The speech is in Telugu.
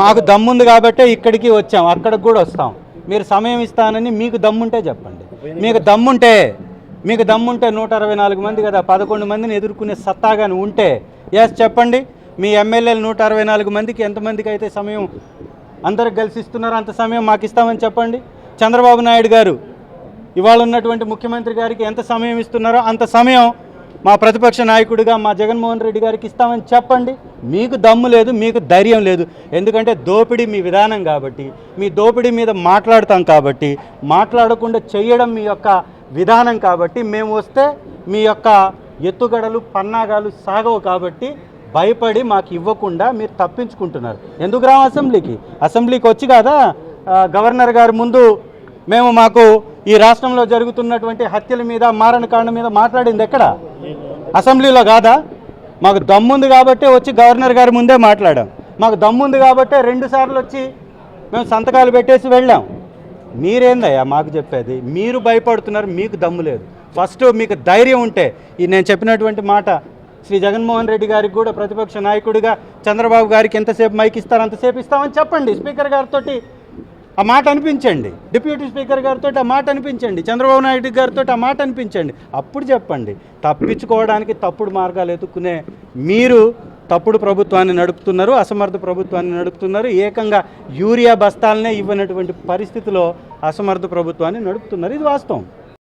మాకు దమ్ముంది కాబట్టే ఇక్కడికి వచ్చాం అక్కడికి కూడా వస్తాం. మీరు సమయం ఇస్తానని మీకు దమ్ముంటే చెప్పండి. మీకు దమ్ముంటే మీకు దమ్ముంటే నూట అరవై నాలుగు మంది కదా పదకొండు మందిని ఎదుర్కొనే సత్తాగాని ఉంటే ఎస్ చెప్పండి. మీ ఎమ్మెల్యేలు నూట అరవై నాలుగు మందికి ఎంతమందికి అయితే సమయం అందరికి కలిసి ఇస్తున్నారో అంత సమయం మాకు ఇస్తామని చెప్పండి. చంద్రబాబు నాయుడు గారు ఇవాళ ఉన్నటువంటి ముఖ్యమంత్రి గారికి ఎంత సమయం ఇస్తున్నారో అంత సమయం మా ప్రతిపక్ష నాయకుడిగా మా జగన్మోహన్ రెడ్డి గారికి ఇస్తామని చెప్పండి. మీకు దమ్ము లేదు మీకు ధైర్యం లేదు. ఎందుకంటే దోపిడీ మీ విధానం కాబట్టి మీ దోపిడీ మీద మాట్లాడతాం కాబట్టి మాట్లాడకుండా చేయడం మీ యొక్క విధానం కాబట్టి మేము వస్తే మీ యొక్క ఎత్తుగడలు పన్నాగాలు సాగవు కాబట్టి భయపడి మాకు ఇవ్వకుండా మీరు తప్పించుకుంటున్నారు. ఎందుకు రాము అసెంబ్లీకి? అసెంబ్లీకి వచ్చి కదా? గవర్నర్ గారి ముందు మేము మాకు ఈ రాష్ట్రంలో జరుగుతున్నటువంటి హత్యల మీద మారణ కాండం మీద మాట్లాడింది ఎక్కడ? అసెంబ్లీలో కాదా? మాకు దమ్ముంది కాబట్టే వచ్చి గవర్నర్ గారి ముందే మాట్లాడాం. మాకు దమ్ముంది కాబట్టే రెండు సార్లు వచ్చి మేము సంతకాలు పెట్టేసి వెళ్ళాం. మీరేందయ్యా మాకు చెప్పేది? మీరు భయపడుతున్నారు మీకు దమ్ము లేదు. ఫస్ట్ మీకు ధైర్యం ఉంటే ఈ నేను చెప్పినటువంటి మాట శ్రీ జగన్మోహన్ రెడ్డి గారికి కూడా ప్రతిపక్ష నాయకుడిగా చంద్రబాబు గారికి ఎంతసేపు మైక్ ఇస్తారో అంతసేపు ఇస్తామని చెప్పండి. స్పీకర్ గారితో ఆ మాట అనిపించండి. డిప్యూటీ స్పీకర్ గారితో ఆ మాట అనిపించండి. చంద్రబాబు నాయుడు గారితో ఆ మాట అనిపించండి. అప్పుడు చెప్పండి. తప్పించుకోవడానికి తప్పుడు మార్గాలు ఎదుక్కునే మీరు తప్పుడు ప్రభుత్వాన్ని నడుపుతున్నారు అసమర్థ ప్రభుత్వాన్ని నడుపుతున్నారు ఏకంగా యూరియా బస్తాలనే ఇవ్వనటువంటి పరిస్థితిలో అసమర్థ ప్రభుత్వాన్ని నడుపుతున్నారు. ఇది వాస్తవం.